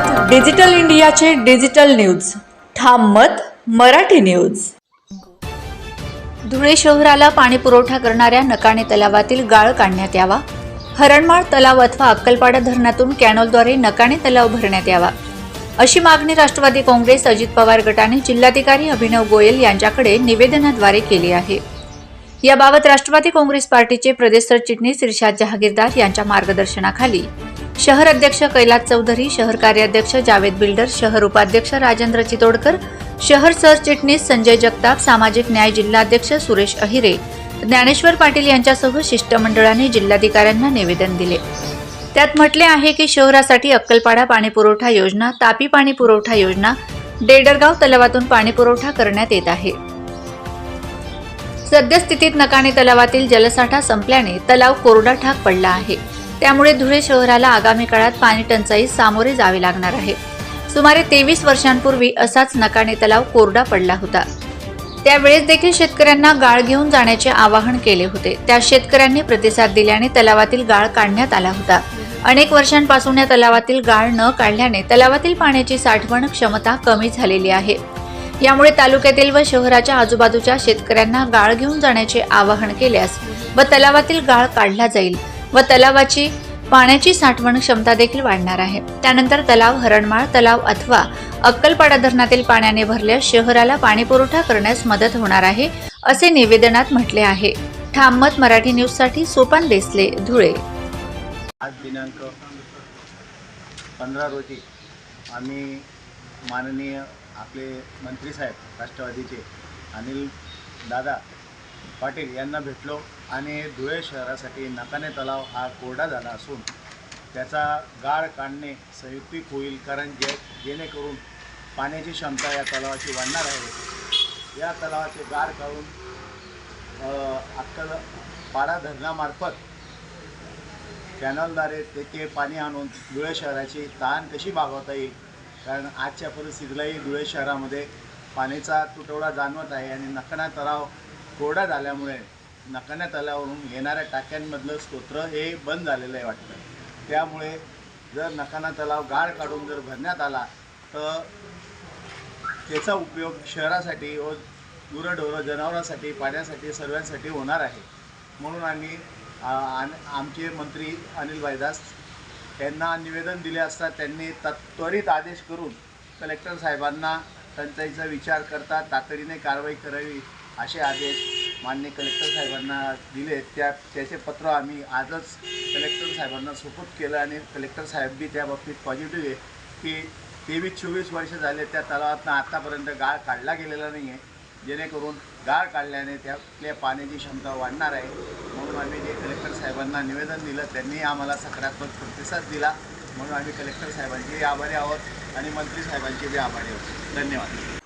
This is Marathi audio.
मत डिजिटल इंडियाचे डिजिटल न्यूज. ठाम मत मराठी न्यूज. धुळे शहराला पाणी पुरवठा करणाऱ्या नकाणे तलावातील गाळ काढण्यात यावा. हरणमाळ तलाव अथवा अक्कलपाडा धरणातून कॅनॉलद्वारे नकाणे तलाव भरण्यात यावा. अशी मागणी राष्ट्रवादी काँग्रेस अजित पवार गटाने जिल्हाधिकारी अभिनव गोयल यांच्याकडे निवेदनाद्वारे केली आहे. याबाबत राष्ट्रवादी काँग्रेस पार्टीचे प्रदेश सरचिटणीस इर्शाद जहागीरदार यांच्या मार्गदर्शनाखाली शहर अध्यक्ष कैलास चौधरी शहर कार्याध्यक्ष जावेद बिल्डर शहर उपाध्यक्ष राजेंद्र चितोडकर शहर सरचिटणीस संजय जगताप सामाजिक न्याय जिल्हाध्यक्ष सुरेश अहिरे ज्ञानेश्वर पाटील यांच्यासह शिष्टमंडळाने जिल्हाधिकाऱ्यांना निवेदन दिले. त्यात म्हटले आहे की शहरासाठी अक्कलपाडा पाणीपुरवठा योजना तापी पाणी पुरवठा योजना डेडरगाव तलावातून पाणीपुरवठा करण्यात येत आहे. सद्यस्थितीत नकाणे तलावातील जलसाठा संपल्याने तलाव कोरडा ठाक पडला आहे. त्यामुळे धुळे शहराला आगामी काळात पाणी टंचाई सामोरे जावे लागणार आहे. सुमारे तेवीस वर्षांपूर्वी असाच नकाणे तलाव कोरडा पडला होता. त्यावेळेस देखील शेतकऱ्यांना गाळ घेऊन जाण्याचे आवाहन केले होते. त्या शेतकऱ्यांनी प्रतिसाद दिल्याने तलावातील गाळ काढण्यात आला होता. अनेक वर्षांपासून या तलावातील गाळ न काढल्याने तलावातील पाण्याची साठवण क्षमता कमी झालेली आहे. यामुळे तालुक्यातील व शहराच्या आजूबाजूच्या शेतकऱ्यांना गाळ घेऊन जाण्याचे आवाहन केल्यास व तलावातील गाळ काढला जाईल व तलावाची पाण्याची साठवण क्षमता देखील वाढणार आहे. त्यानंतर तलाव हरणमाळ तलाव अथवा अक्कलपाडा धरणातील पाण्याने भरल्यास शहराला पाणी पुरवठा करण्यास मदत होणार आहे असे निवेदनात म्हटले आहे. ठाममत मराठी न्यूजसाठी सोपान देसले धुळे. आज दिनांक पंधरा रोजी आम्ही माननीय आपले मंत्री साहेब राष्ट्रवादीचे अनिल दादा पाटील यांना भेटलो आणि धुळे शहरासाठी नकाने तलाव हा कोरडा झाला असून त्याचा गाळ काढणे संयुक्तिक होईल कारण जे जेणेकरून पाण्याची क्षमता या तलावाची वाढणार आहे. या तलावाचे गाळ काढून अक्कल पाडा धरणामार्फत कॅनलद्वारे तेथे पाणी आणून धुळे शहराची तहान कशी भागवता येईल? कारण आजच्या परिस्थितीलाही धुळे शहरामध्ये पाण्याचा तुटवडा जाणवत आहे आणि नकणा तलाव कोरडा झाल्यामुळे नकाना तलावावरून येणाऱ्या टाक्यांमधलं स्तोत्र हे बंद झालेलं आहे वाटतं. त्यामुळे जर नकाना तलाव गाळ काढून जर भरण्यात आला तर त्याचा उपयोग शहरासाठी व गुरंढोरं जनावरांसाठी पाण्यासाठी सर्वांसाठी होणार आहे. म्हणून आम्ही आमचे मंत्री अनिल भाईदास यांना निवेदन दिले असता त्यांनी त्वरित आदेश करून कलेक्टर साहेबांना टंचाईचा विचार करता तातडीने कारवाई करावी. असे आदेश मान्य कलेक्टर साहेबांना दिले. त्या त्याचे पत्र आम्ही आजच कलेक्टर साहेबांना सुपूत केलं आणि कलेक्टर साहेब बी त्या बाबतीत पॉझिटिव्ह आहे की तेवीस चोवीस वर्ष झाले त्या तलावातनं आत्तापर्यंत गाळ काढला गेलेला नाही आहे जेणेकरून गाळ काढल्याने त्यातल्या पाण्याची क्षमता वाढणार आहे. म्हणून आम्ही जे कलेक्टर साहेबांना निवेदन दिलं त्यांनी आम्हाला सकारात्मक प्रतिसाद दिला. म्हणून आम्ही कलेक्टर साहेबांचेही आभारी आहोत आणि मंत्री साहेबांचे बी आभारी आहोत. धन्यवाद.